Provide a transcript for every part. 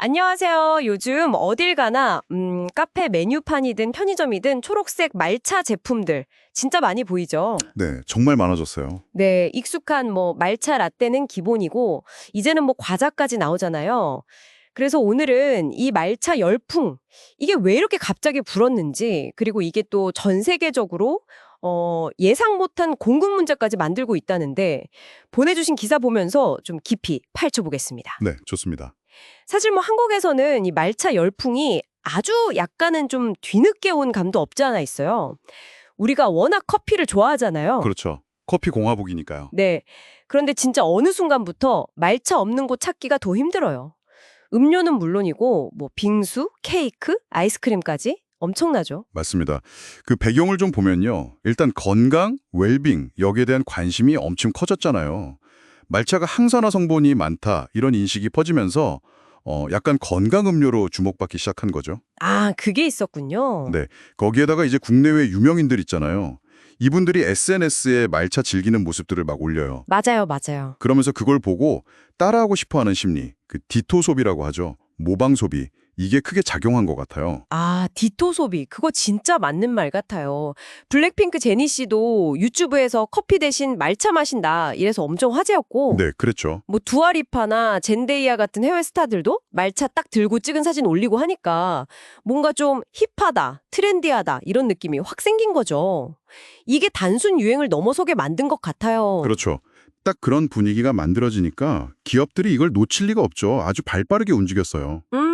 안녕하세요. 요즘 어딜 가나 음, 카페 메뉴판이든 편의점이든 초록색 말차 제품들 진짜 많이 보이죠. 네, 정말 많아졌어요. 네, 익숙한 뭐 말차 라떼는 기본이고 이제는 뭐 과자까지 나오잖아요. 그래서 오늘은 이 말차 열풍 이게 왜 이렇게 갑자기 불었는지 그리고 이게 또 전 세계적으로 어, 예상 못한 공급 문제까지 만들고 있다는데 보내주신 기사 보면서 좀 깊이 파헤쳐 보겠습니다. 네, 좋습니다. 사실 뭐 한국에서는 이 말차 열풍이 아주 약간은 좀 뒤늦게 온 감도 없지 않아 있어요. 우리가 워낙 커피를 좋아하잖아요. 그렇죠. 커피 공화국이니까요. 네. 그런데 진짜 어느 순간부터 말차 없는 곳 찾기가 더 힘들어요. 음료는 물론이고 뭐 빙수, 케이크, 아이스크림까지 엄청나죠. 맞습니다. 그 배경을 좀 보면요. 일단 건강, 웰빙 여기에 대한 관심이 엄청 커졌잖아요. 말차가 항산화 성분이 많다 이런 인식이 퍼지면서 어, 약간 건강 음료로 주목받기 시작한 거죠. 아, 그게 있었군요. 네. 거기에다가 이제 국내외 유명인들 있잖아요. 이분들이 SNS에 말차 즐기는 모습들을 막 올려요. 맞아요, 맞아요. 그러면서 그걸 보고 따라하고 싶어하는 심리, 그 디토 소비라고 하죠. 모방 소비. 이게 크게 작용한 것 같아요. 아, 디토 소비. 그거 진짜 맞는 말 같아요. 블랙핑크 제니 씨도 유튜브에서 커피 대신 말차 마신다. 이래서 엄청 화제였고. 네, 그랬죠. 뭐 두아리파나 젠데이아 같은 해외 스타들도 말차 딱 들고 찍은 사진 올리고 하니까 뭔가 좀 힙하다, 트렌디하다 이런 느낌이 확 생긴 거죠. 이게 단순 유행을 넘어서게 만든 것 같아요. 그렇죠. 딱 그런 분위기가 만들어지니까 기업들이 이걸 놓칠 리가 없죠. 아주 발빠르게 움직였어요. 음.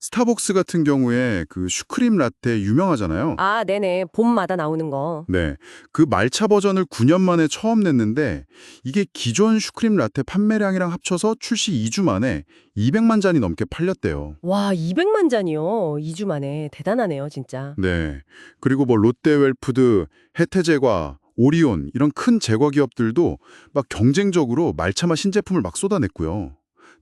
스타벅스 같은 경우에 그 슈크림 라떼 유명하잖아요. 아, 네네. 봄마다 나오는 거. 네. 그 말차 버전을 9년 만에 처음 냈는데 이게 기존 슈크림 라떼 판매량이랑 합쳐서 출시 2주 만에 200만 잔이 넘게 팔렸대요. 와, 200만 잔이요. 2주 만에. 대단하네요, 진짜. 네. 그리고 뭐 롯데웰푸드, 해태제과, 오리온 이런 큰 제과 기업들도 막 경쟁적으로 말차맛 신제품을 막 쏟아냈고요.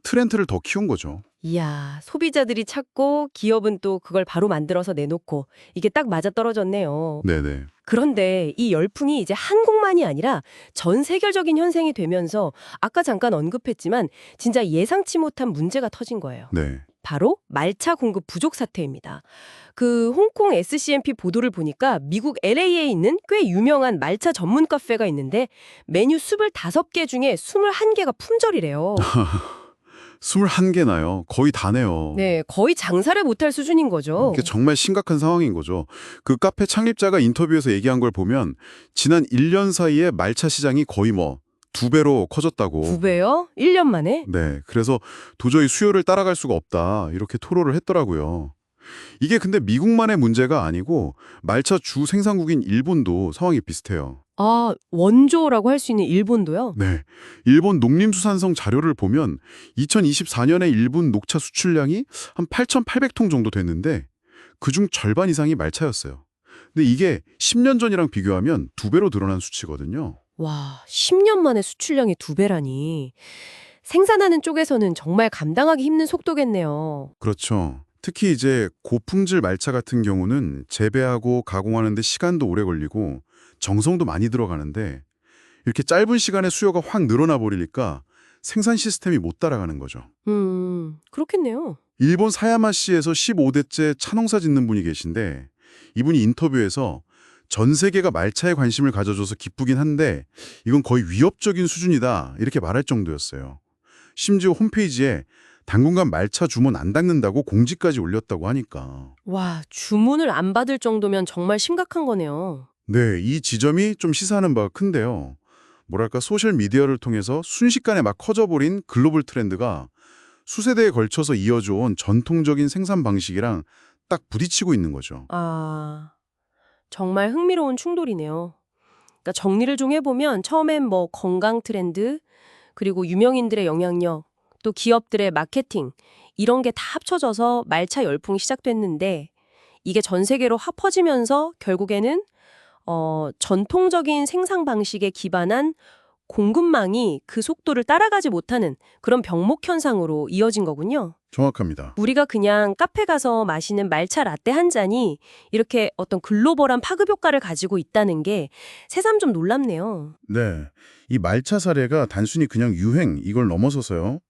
트렌드를 더 키운 거죠. 이야, 소비자들이 찾고 기업은 또 그걸 바로 만들어서 내놓고 이게 딱 맞아떨어졌네요. 네네. 그런데 이 열풍이 이제 한국만이 아니라 전 세계적인 현상이 되면서 아까 잠깐 언급했지만 진짜 예상치 못한 문제가 터진 거예요. 네. 바로 말차 공급 부족 사태입니다. 그 홍콩 SCMP 보도를 보니까 미국 LA에 있는 꽤 유명한 말차 전문 카페가 있는데 메뉴 25개 중에 21개가 품절이래요. 21개나요. 거의 다네요. 네, 거의 장사를 못할 수준인 거죠. 이게 정말 심각한 상황인 거죠. 그 카페 창립자가 인터뷰에서 얘기한 걸 보면 지난 1년 사이에 말차 시장이 거의 뭐 두 배로 커졌다고. 두 배요? 1년 만에? 네. 그래서 도저히 수요를 따라갈 수가 없다. 이렇게 토로를 했더라고요. 이게 근데 미국만의 문제가 아니고 말차 주 생산국인 일본도 상황이 비슷해요. 아, 원조라고 할 수 있는 일본도요? 네. 일본 농림수산성 자료를 보면 2024년에 일본 녹차 수출량이 한 8,800통 정도 됐는데 그중 절반 이상이 말차였어요. 근데 이게 10년 전이랑 비교하면 두 배로 늘어난 수치거든요. 와, 10년 만에 수출량이 두 배라니. 생산하는 쪽에서는 정말 감당하기 힘든 속도겠네요. 그렇죠. 특히 이제 고품질 말차 같은 경우는 재배하고 가공하는 데 시간도 오래 걸리고 정성도 많이 들어가는데 이렇게 짧은 시간에 수요가 확 늘어나 버리니까 생산 시스템이 못 따라가는 거죠. 음, 그렇겠네요. 일본 사야마시에서 15대째 차농사 짓는 분이 계신데 이분이 인터뷰에서 전 세계가 말차에 관심을 가져줘서 기쁘긴 한데 이건 거의 위협적인 수준이다 이렇게 말할 정도였어요. 심지어 홈페이지에 당분간 말차 주문 안 닦는다고 공지까지 올렸다고 하니까 와, 주문을 안 받을 정도면 정말 심각한 거네요. 네, 이 지점이 좀 시사하는 바가 큰데요. 뭐랄까 소셜 미디어를 통해서 순식간에 막 커져버린 글로벌 트렌드가 수세대에 걸쳐서 이어져 온 전통적인 생산 방식이랑 딱 부딪히고 있는 거죠. 아, 정말 흥미로운 충돌이네요. 그러니까 정리를 좀 해보면 처음엔 뭐 건강 트렌드, 그리고 유명인들의 영향력, 또 기업들의 마케팅, 이런 게 다 합쳐져서 말차 열풍이 시작됐는데 이게 전 세계로 확 퍼지면서 결국에는 어, 전통적인 생산 방식에 기반한 공급망이 그 속도를 따라가지 못하는 그런 병목 현상으로 이어진 거군요. 정확합니다. 우리가 그냥 카페 가서 마시는 말차 라떼 한 잔이 이렇게 어떤 글로벌한 파급 효과를 가지고 있다는 게 새삼 좀 놀랍네요. 네, 이 말차 사례가 단순히 그냥 유행 이걸 넘어서서요.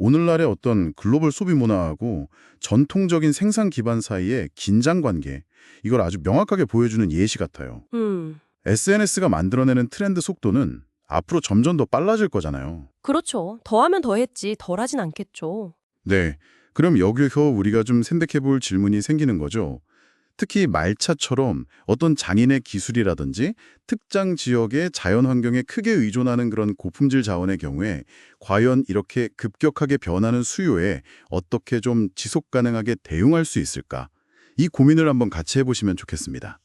오늘날의 어떤 글로벌 소비 문화하고 전통적인 생산 기반 사이의 긴장 관계, 이걸 아주 명확하게 보여주는 예시 같아요. 음, SNS가 만들어내는 트렌드 속도는 앞으로 점점 더 빨라질 거잖아요. 그렇죠. 더하면 더했지 덜하진 않겠죠. 네. 그럼 여기서 우리가 좀 생각해 볼 질문이 생기는 거죠. 특히 말차처럼 어떤 장인의 기술이라든지 특정 지역의 자연 환경에 크게 의존하는 그런 고품질 자원의 경우에 과연 이렇게 급격하게 변하는 수요에 어떻게 좀 지속 가능하게 대응할 수 있을까? 이 고민을 한번 같이 해보시면 좋겠습니다.